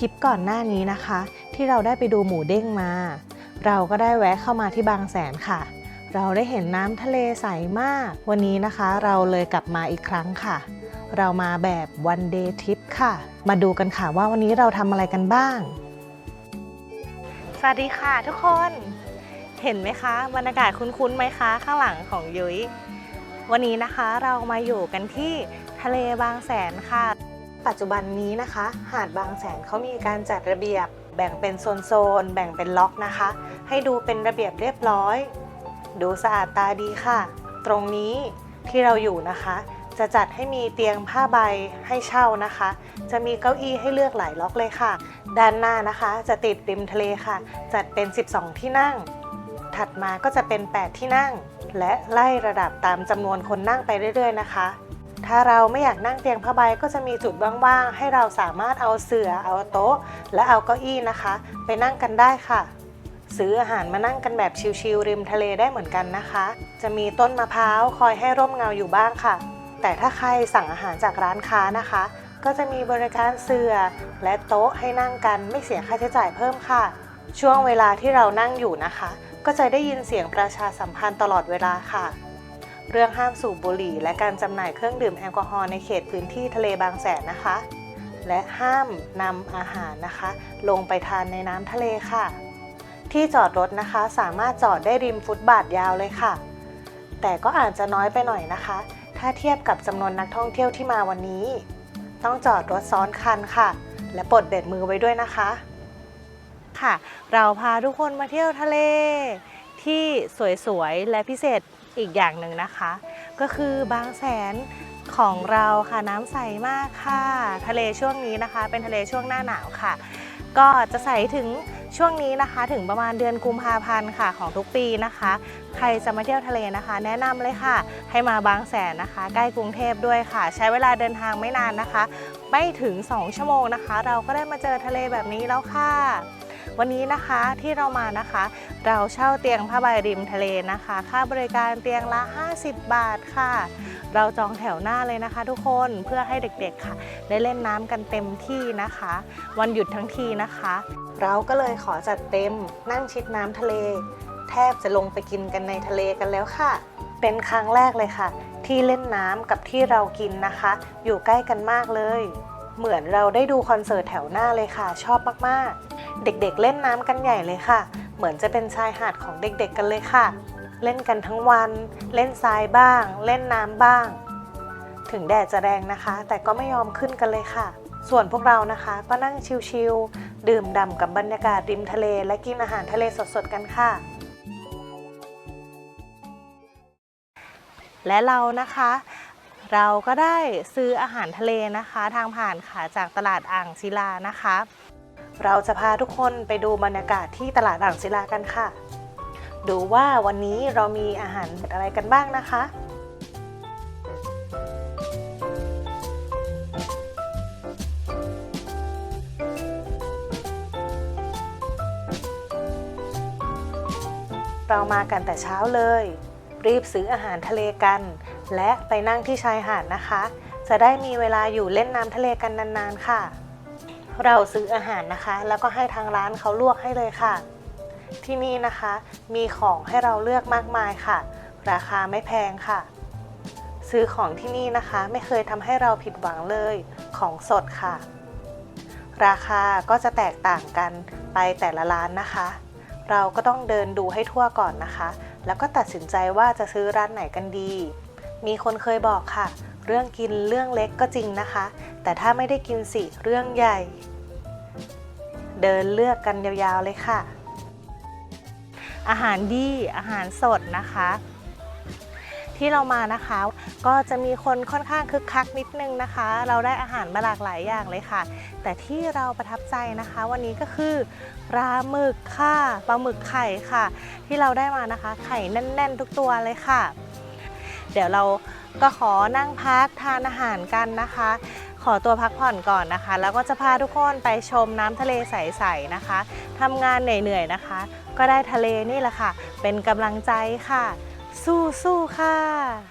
คลิปก่อนหน้านี้นะคะ ที่เราได้ไปดูหมูเด้งมา เราก็ได้แวะเข้ามาที่บางแสนค่ะ เราได้เห็นน้ำทะเลใสมาก วันนี้นะคะเราเลยกลับมาอีกครั้งค่ะ เรามาแบบวันเดย์ทริปค่ะ มาดูกันค่ะว่าวันนี้เราทำอะไรกันบ้าง สวัสดีค่ะทุกคน เห็นไหมคะบรรยากาศคุ้นๆไหมคะ ข้างหลังของยุ้ยวันนี้นะคะเรามาอยู่กันที่ทะเลบางแสนค่ะ ปัจจุบันนี้นะคะ หาดบางแสนเขามีการจัดระเบียบ แบ่งเป็นโซนๆแบ่งเป็นล็อกนะคะ ให้ดูเป็นระเบียบเรียบร้อย ดูสะอาดตาดีค่ะ ตรงนี้ที่เราอยู่นะคะ จะจัดให้มีเตียงผ้าใบให้เช่านะคะ จะมีเก้าอี้ให้เลือกหลายล็อกเลยค่ะ ด้านหน้านะคะจะติดริมทะเลค่ะ จัดเป็น 12 ที่นั่ง ถัดมาก็จะเป็น 8 ที่นั่ง และไล่ระดับตามจำนวนคนนั่งไปเรื่อย ๆ นะคะ ถ้าเราไม่อยากนั่งเตียงผ้าใบก็จะมีจุดว่างๆ ให้เราสามารถเอาเสื่อเอาโต๊ะ และเอาเก้าอี้นะคะ ไปนั่งกันได้ค่ะซื้ออาหารมานั่งกันแบบชิลๆริมทะเลได้เหมือนกันนะคะ จะมีต้นมะพร้าวคอยให้ร่มเงาอยู่บ้างค่ะ แต่ถ้าใครสั่งอาหารจากร้านค้านะคะ ก็จะมีบริการเสื่อและโต๊ะให้นั่งกันไม่เสียค่าใช้จ่ายเพิ่มค่ะ ช่วงเวลาที่เรานั่งอยู่นะคะ ก็จะได้ยินเสียงประชาสัมพันธ์ตลอดเวลาค่ะ เรื่องห้ามสูบบุหรี่ และการจำหน่ายเครื่องดื่มแอลกอฮอล์ในเขตพื้นที่ทะเลบางแสนนะคะ และห้ามนำอาหารนะคะ ลงไปทานในน้ำทะเลค่ะ ที่จอดรถนะคะสามารถจอดได้ริมฟุตบาทยาวเลยค่ะ แต่ก็อาจจะน้อยไปหน่อยนะคะ ถ้าเทียบกับจำนวนนักท่องเที่ยวที่มาวันนี้ ต้องจอดรถซ้อนคันค่ะ และปลดเบรกมือไว้ด้วยนะคะ ค่ะ เราพาทุกคนมาเที่ยวทะเลที่สวยๆ และพิเศษ อีกอย่างหนึ่งนะคะ ก็คือบางแสนของเราค่ะน้ำใสมากค่ะ ทะเลช่วงนี้นะคะ เป็นทะเลช่วงหน้าหนาวค่ะ ก็จะใสถึงช่วงนี้นะคะ ถึงประมาณเดือนกุมภาพันธ์ค่ะของทุกปีนะคะ ใครจะมาเที่ยวทะเลนะคะ แนะนำเลยค่ะ ให้มาบางแสนนะคะ ใกล้กรุงเทพด้วยค่ะ ใช้เวลาเดินทางไม่นานนะคะ ไม่ถึง 2 ชั่วโมงนะคะ เราก็ได้มาเจอทะเลแบบนี้แล้วค่ะ วันนี้นะคะที่เรามานะคะ เราเช่าเตียงผ้าใบริมทะเลนะคะ ค่าบริการเตียงละ 50 บาทค่ะ เราจองแถวหน้าเลยนะคะ ทุกคนเพื่อให้เด็กๆค่ะ ได้เล่นน้ำกันเต็มที่นะคะ วันหยุดทั้งทีนะคะ เราก็เลยขอจัดเต็มนั่งชิดน้ำทะเล แทบจะลงไปกินกันในทะเลกันแล้วค่ะ เป็นครั้งแรกเลยค่ะ ที่เล่นน้ำกับที่เรากินนะคะ อยู่ใกล้กันมากเลย เหมือนเราได้ดูคอนเสิร์ตแถวหน้าเลยค่ะ ชอบมากๆ เด็กๆเล่นน้ำกันใหญ่เลยค่ะ เหมือนจะเป็นชายหาดของเด็กๆกันเลยค่ะ เล่นกันทั้งวัน เล่นทรายบ้าง เล่นน้ำบ้าง ถึงแดดจะแรงนะคะ แต่ก็ไม่ยอมขึ้นกันเลยค่ะ ส่วนพวกเรานะคะก็นั่งชิลๆดื่มด่ำกับบรรยากาศริมทะเล และกินอาหารทะเลสดๆกันค่ะ และเรานะคะเราก็ได้ซื้ออาหารทะเลนะคะ ทางผ่านค่ะจากตลาดอ่างศิลานะคะ เราจะพาทุกคนไปดูบรรยากาศที่ตลาดอ่างศิลากันค่ะ ดูว่าวันนี้เรามีอาหารอะไรกันบ้างนะคะเรามากันแต่เช้าเลย รีบซื้ออาหารทะเลกัน และไปนั่งที่ชายหาดนะคะ จะได้มีเวลาอยู่เล่นน้ำทะเลกันนานๆค่ะ เราซื้ออาหารนะคะ แล้วก็ให้ทางร้านเขาลวกให้เลยค่ะ ที่นี่นะคะมีของให้เราเลือกมากมายค่ะ ราคาไม่แพงค่ะ ซื้อของที่นี่นะคะไม่เคยทำให้เราผิดหวังเลยของสดค่ะ ราคาก็จะแตกต่างกันไปแต่ละร้านนะคะ เราก็ต้องเดินดูให้ทั่วก่อนนะคะ แล้วก็ตัดสินใจว่าจะซื้อร้านไหนกันดี มีคนเคยบอกค่ะ เรื่องกินเรื่องเล็กก็จริงนะคะ แต่ถ้าไม่ได้กินสิเรื่องใหญ่ เดินเลือกกันยาวๆเลยค่ะ อาหารดีอาหารสดนะคะ ที่เรามานะคะ ก็จะมีคนค่อนข้างคึกคักนิดนึงนะคะ เราได้อาหารมาหลากหลายอย่างเลยค่ะ แต่ที่เราประทับใจนะคะ วันนี้ก็คือปลาหมึกค่ะปลาหมึกไข่ค่ะ ที่เราได้มานะคะ ไข่แน่น ๆ ทุกตัวเลยค่ะ เดี๋ยวเราก็ขอนั่งพักทานอาหารกันนะคะ ขอตัวพักผ่อนก่อนนะคะ แล้วก็จะพาทุกคนไปชมน้ำทะเลใสๆนะคะทำงานเหนื่อยๆนะคะ ก็ได้ทะเลนี่แหละค่ะ เป็นกำลังใจค่ะ สู้ๆค่ะ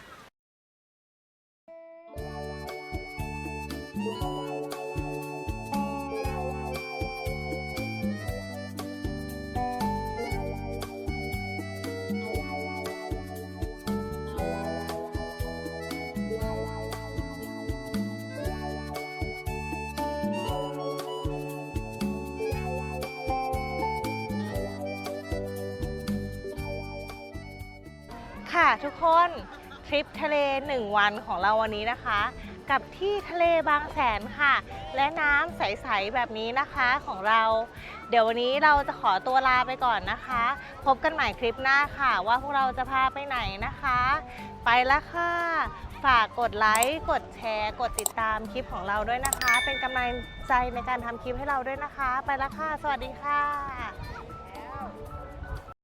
ค่ะทุกคนทริปทะเล 1 วันของเราวันนี้นะคะ กับที่ทะเลบางแสนค่ะ และน้ำใส ๆ แบบนี้นะคะของเรา เดี๋ยววันนี้เราจะขอตัวลาไปก่อนนะคะ พบกันใหม่คลิปหน้าค่ะ ว่าพวกเราจะพาไปไหนนะคะ ไปแล้วค่ะ ฝากกดไลค์กดแชร์ กดติดตามคลิปของเราด้วยนะคะ เป็นกำลังใจในการทำคลิปให้เราด้วยนะคะ ไปแล้วค่ะ สวัสดีค่ะ